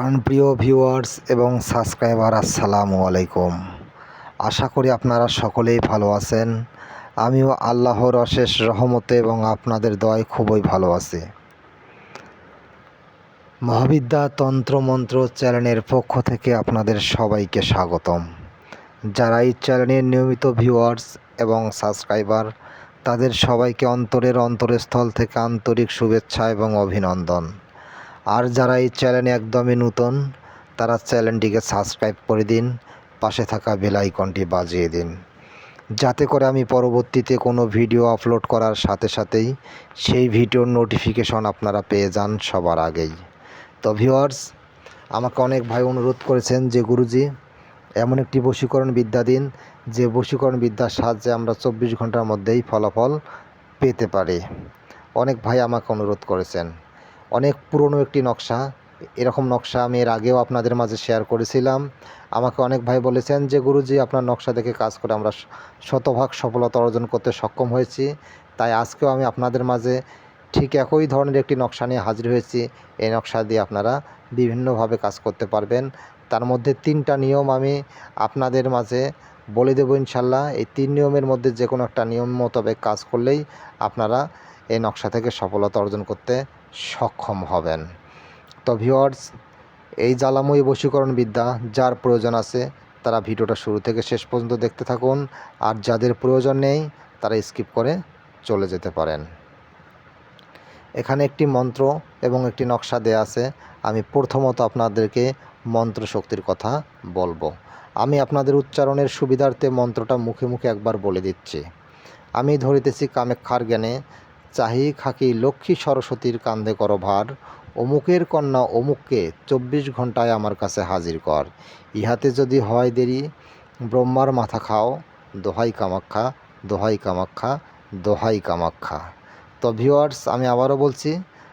প্রাণপ্রিয় ভিউয়ার্স এবং সাবস্ক্রাইবার আসসালামু আলাইকুম। আশা করি আপনারা সকলেই ভালো আছেন। আমিও আল্লাহর অশেষ রহমতে এবং আপনাদের দয় খুবই ভালো আছি। মহাবিদ্যা তন্ত্রমন্ত্র চ্যানেলের পক্ষ থেকে আপনাদের সবাইকে স্বাগতম। যারা এই চ্যানেলের নিয়মিত ভিউয়ার্স এবং সাবস্ক্রাইবার তাদের সবাইকে অন্তরের অন্তরস্থল থেকে আন্তরিক শুভেচ্ছা এবং অভিনন্দন। আর যারা এই চ্যানেলে একদমই নতুন, তারা চ্যানেলটিকে সাবস্ক্রাইব করে দিন, পাশে থাকা বেল আইকনটি বাজিয়ে দিন। যাতে করে আমি পরবর্তীতে কোনো ভিডিও আপলোড করার সাথে সাথেই সেই ভিডিওর নোটিফিকেশন আপনারা পেয়ে যান সবার আগেই। তো ভিউয়ার্স আমাকে অনেক ভাই অনুরোধ করেছেন যে গুরুজি, এমন একটি বশীকরণ বিদ্যা দিন, যে বশীকরণ বিদ্যার সাহায্যে আমরা চব্বিশ ঘণ্টার মধ্যেই ফলাফল পেতে পারি। অনেক ভাই আমাকে অনুরোধ করেছেন। অনেক পুরনো একটি নকশা। এরকম নকশা আমি এর আগেও আপনাদের মাঝে শেয়ার করেছিলাম। আমাকে অনেক ভাই বলেছেন যে, গুরুজি, আপনার নকশা দেখে কাজ করে আমরা শতভাগ সফলতা অর্জন করতে সক্ষম হয়েছি। তাই আজকেও আমি আপনাদের মাঝে ঠিক একই ধরনের একটি নকশা নিয়ে হাজির হয়েছি। এই নকশা দিয়ে আপনারা বিভিন্নভাবে কাজ করতে পারবেন। তার মধ্যে তিনটা নিয়ম আমি আপনাদের মাঝে বলে দেবো ইনশাল্লাহ। এই তিন নিয়মের মধ্যে যে কোনো একটা নিয়ম মোতাবেক কাজ করলেই আপনারা এই নকশা থেকে সফলতা অর্জন করতে সক্ষম হবেন। তো ভিওয়ার্স এই জ্বালাময়ী বশীকরণ বিদ্যা যার প্রয়োজন আছে, তারা ভিডিওটা শুরু থেকে শেষ পর্যন্ত দেখতে থাকুন। আর যাদের প্রয়োজন নেই, তারা স্কিপ করে চলে যেতে পারেন। এখানে একটি মন্ত্র এবং একটি নকশা দেয়া আছে। আমি প্রথমত আপনাদেরকে মন্ত্র শক্তির কথা বলব। আমি আপনাদের উচ্চারণের সুবিধার্থে মন্ত্রটা মুখে মুখে একবার বলে দিচ্ছি। আমি ধরিতেছি কামেক্ষার জ্ঞানে চাহি খাকি লক্ষ্মী সরস্বতীর কান্ধে কর ভার। অমুকের কন্যা অমুককে চব্বিশ ঘন্টায় আমার কাছে হাজির কর। ইহাতে যদি হয় দেরি, ব্রহ্মার মাথা খাও। দোহাই কামাক্ষা দোহাই কামাক্ষা দোহাই কামাক্ষা তো ভিওয়ার্স আমি আবারও বলছি,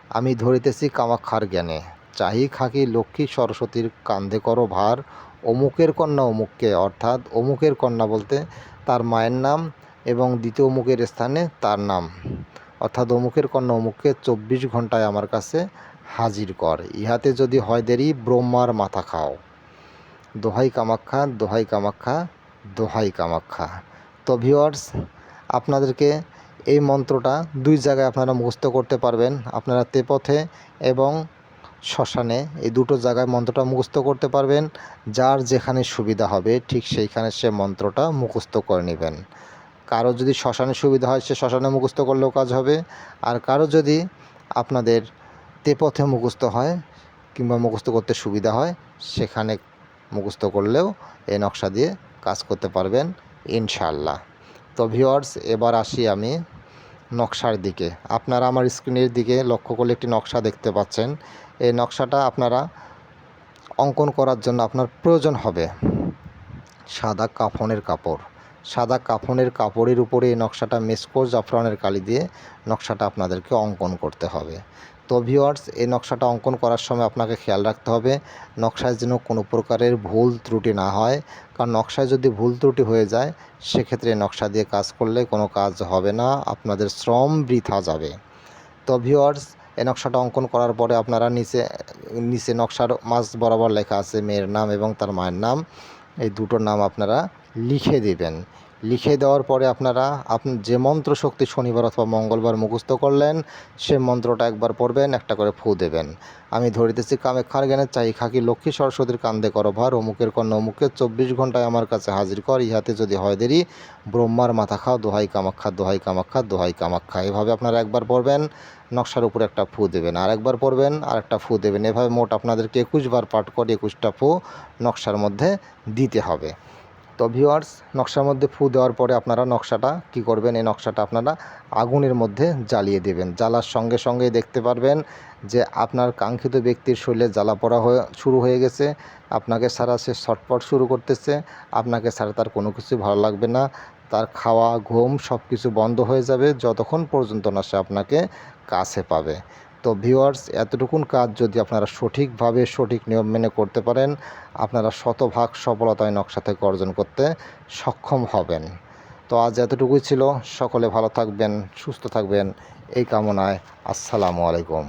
আমি ধরিতেছি কামাক্ষার জ্ঞানে। চাহি খাকি লক্ষ্মী সরস্বতীর কান্ধে করো ভার। অমুকের কন্যা অমুককে, অর্থাৎ অমুকের কন্যা বলতে তার মায়ের নাম এবং দ্বিতীয় অমুকের স্থানে তার নাম। অর্থাৎ অমুকের কন্যা অমুককে চব্বিশ ঘন্টায় আমার কাছে হাজির কর। ইহাতে যদি হয় দেরি, ব্রহ্মার মাথা খাও। দোহাই কামাক্ষা দোহাই কামাক্ষা দোহাই কামাক্ষা তো ভিওয়ার্স আপনাদেরকে এই মন্ত্রটা দুই জায়গায় আপনারা মুখস্থ করতে পারবেন আপনারা তেপথে এবং শ্মশানে। এই দুটো জায়গায় মন্ত্রটা মুখস্থ করতে পারবেন। যার যেখানে সুবিধা হবে ঠিক সেইখানে সে মন্ত্রটা মুখস্থ করে নেবেন। কারও যদি শ্মশানে সুবিধা হয়, সে শ্মশানে মুখস্থ করলেও কাজ হবে। আর কারও যদি আপনাদের তেপথে মুখস্থ হয় কিংবা মুখস্থ করতে সুবিধা হয়, সেখানে মুখস্থ করলেও এই নকশা দিয়ে কাজ করতে পারবেন ইনশাল্লাহ তো ভিওয়ার্স এবার আসি আমি নকশার দিকে। আপনারা আমার স্ক্রিনের দিকে লক্ষ্য করলে একটি নকশা দেখতে পাচ্ছেন। এই নকশাটা আপনারা অঙ্কন করার জন্য আপনার প্রয়োজন হবে সাদা কাফনের কাপড়। সাদা কাফনের কাপড়ের উপরে এই নকশাটা মেসকো জাফরানের কালি দিয়ে নকশাটা আপনাদেরকে অঙ্কন করতে হবে। তো ভিওয়ার্স এই নকশাটা অঙ্কন করার সময় আপনাকে খেয়াল রাখতে হবে, নকশায় যেন কোনো প্রকারের ভুল ত্রুটি না হয়। কারণ নকশায় যদি ভুল ত্রুটি হয়ে যায়, সেক্ষেত্রে নকশা দিয়ে কাজ করলে কোনো কাজ হবে না, আপনাদের শ্রম বৃথা যাবে। তো ভিওয়ার্স এই নকশাটা অঙ্কন করার পরে আপনারা নিচে নিচে নকশার মাঝ বরাবর লেখা আছে মেয়ের নাম এবং তার মায়ের নাম। এই দুটো নাম আপনারা লিখে দেবেন। লিখে দেওয়ার পরে আপনারা আপনি যে মন্ত্র শক্তি শনিবার অথবা মঙ্গলবার মুখস্থ করলেন, সে মন্ত্রটা একবার পড়বেন, একটা করে ফু দেবেন। আমি ধরিতেছি কামেক্ষার জ্ঞানে চাই খাকি লক্ষ্মী সরস্বতীর কান্দে করো ভার, অমুকের কন্যা অমুকে চব্বিশ ঘন্টায় আমার কাছে হাজির কর, ইহাতে যদি হয় দেরি, ব্রহ্মার মাথা খাও, দোহাই কামাক্ষা দোহাই কামাক্ষা দোহাই কামাক্ষা এভাবে আপনারা একবার পড়বেন, নকশার উপরে একটা ফু দেবেন। আর একবার পড়বেন আর একটা ফু দেবেন। এভাবে মোট আপনাদেরকে একুশ বার পাঠ করে একুশটা ফু নকশার মধ্যে দিতে হবে। তো ভিওয়ার্স নকশার মধ্যে ফু দেওয়ার পরে আপনারা নকশাটা কি করবেন? এই নকশাটা আপনারা আগুনের মধ্যে জ্বালিয়ে দেবেন। জ্বালার সঙ্গে সঙ্গেই দেখতে পারবেন যে আপনার কাঙ্ক্ষিত ব্যক্তির শরীরে জ্বালা পড়া হয়ে, শুরু হয়ে গেছে। আপনাকে সারা সে ছটপট শুরু করতেছে। আপনাকে ছাড়া তার কোনো কিছু ভালো লাগবে না। তার খাওয়া, ঘুম সব কিছু বন্ধ হয়ে যাবে যতক্ষণ পর্যন্ত না সে আপনাকে কাছে পাবে। তো ভিউয়ার্স এতটুকুন কাজ যদি আপনারা সঠিকভাবে সঠিক নিয়ম মেনে করতে পারেন, আপনারা শতভাগ সফলতায় নকশা থেকে অর্জন করতে সক্ষম হবেন। তো আজ এতটুকুই ছিল। সকলে ভালো থাকবেন, সুস্থ থাকবেন। এই কামনায় আসসালামু আলাইকুম।